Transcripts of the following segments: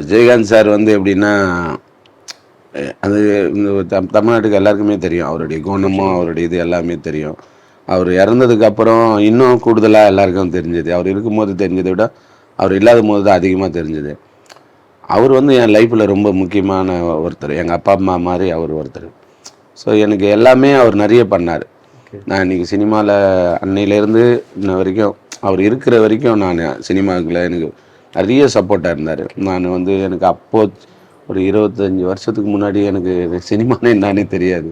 Vijayakanth sir வந்து எப்படின்னா அது இந்த தம் தமிழ்நாட்டுக்கு எல்லாருக்குமே தெரியும். அவருடைய குணமும் அவருடைய இது எல்லாமே தெரியும். அவர் இறந்ததுக்கு அப்புறம் இன்னும் கூடுதலாக எல்லாருக்கும் தெரிஞ்சது. அவர் இருக்கும்போது தெரிஞ்சதை விட அவர் இல்லாத போது தான் அதிகமாக தெரிஞ்சது. அவர் வந்து என் லைஃப்பில் ரொம்ப முக்கியமான ஒருத்தர். எங்கள் அப்பா அம்மா மாதிரி அவர் ஒருத்தர். ஸோ எனக்கு எல்லாமே அவர் நிறைய பண்ணார். நான் இன்னைக்கு சினிமாவில் அன்னையிலேருந்து இன்ன வரைக்கும் அவர் இருக்கிற வரைக்கும் நான் சினிமாவுக்குள்ள எனக்கு நிறைய சப்போர்ட்டாக இருந்தார். நான் வந்து எனக்கு அப்போ ஒரு இருபத்தஞ்சி வருஷத்துக்கு முன்னாடி எனக்கு சினிமானே என்னானே தெரியாது.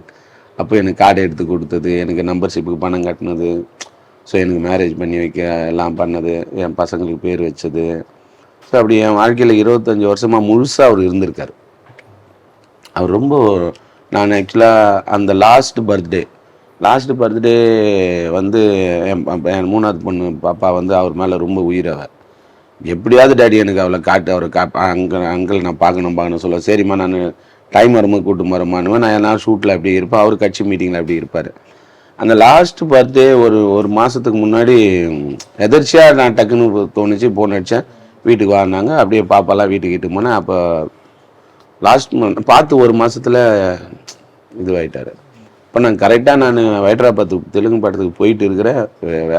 அப்போ எனக்கு கார்டு எடுத்து கொடுத்தது எனக்கு நம்பர்ஷிப்புக்கு பணம் கட்டினது ஸோ எனக்கு மேரேஜ் பண்ணி வைக்க எல்லாம் பண்ணது என் பசங்களுக்கு பேர் வச்சது. ஸோ அப்படி என் வாழ்க்கையில் இருபத்தஞ்சி வருஷமாக முழுசாக அவர் இருந்திருக்கார். அவர் ரொம்ப நான் ஆக்சுவலாக அந்த லாஸ்ட் பர்த்டே லாஸ்ட் பர்த்டே வந்து என் என் மூணாவது பொண்ணு பாப்பா வந்து அவர் மேலே ரொம்ப உயிரவர் எப்படியாவது டேடி எனக்கு அவளை காட்டு அவரை கா அங்கிள் அங்கிள் நான் பார்க்கணும் பார்க்கணும் சொல்ல சரிம்மா நான் டைம் வரும்போது கூட்டு வரமானுவேன் நான் நான் ஷூட்டில் அப்படி இருப்பேன். அவர் கட்சி மீட்டிங்கில் அப்படி இருப்பார். அந்த லாஸ்ட் பர்த்டே ஒரு ஒரு மாதத்துக்கு முன்னாடி எதர்ச்சியாக நான் டக்குன்னு தோணுச்சு போன் அடித்தேன் வீட்டுக்கு வாங்கினாங்க அப்படியே பாப்பாலாம் வீட்டுக்கு இட்டு போனேன். அப்போ லாஸ்ட் பார்த்து ஒரு மாதத்தில் இதுவாகிட்டார் இப்போ நான் கரெக்டாக நான் ஹைதராபாத்து தெலுங்கு படத்துக்கு போயிட்டு இருக்கிறேன்.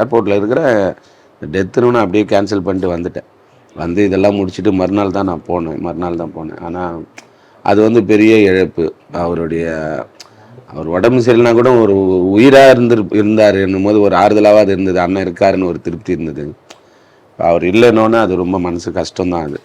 ஏர்போர்ட்டில் இருக்கிற டெத்துன்னு அப்படியே கேன்சல் பண்ணிட்டு வந்துட்டேன். வந்து இதெல்லாம் முடிச்சுட்டு மறுநாள் தான் நான் போனேன். மறுநாள் தான் போனேன். ஆனால் அது வந்து பெரிய இழப்பு. அவருடைய அவர் உடம்பு சரியில்லைனா கூட ஒரு உயிராக இருந்து இருந்தார். என்னும் போது ஒரு ஆறுதலாவது இருந்தது. அண்ணன் இருக்காருன்னு ஒரு திருப்தி இருந்தது. அவர் இல்லைன்னொன்னே அது ரொம்ப மனசு கஷ்டம்தான் அது.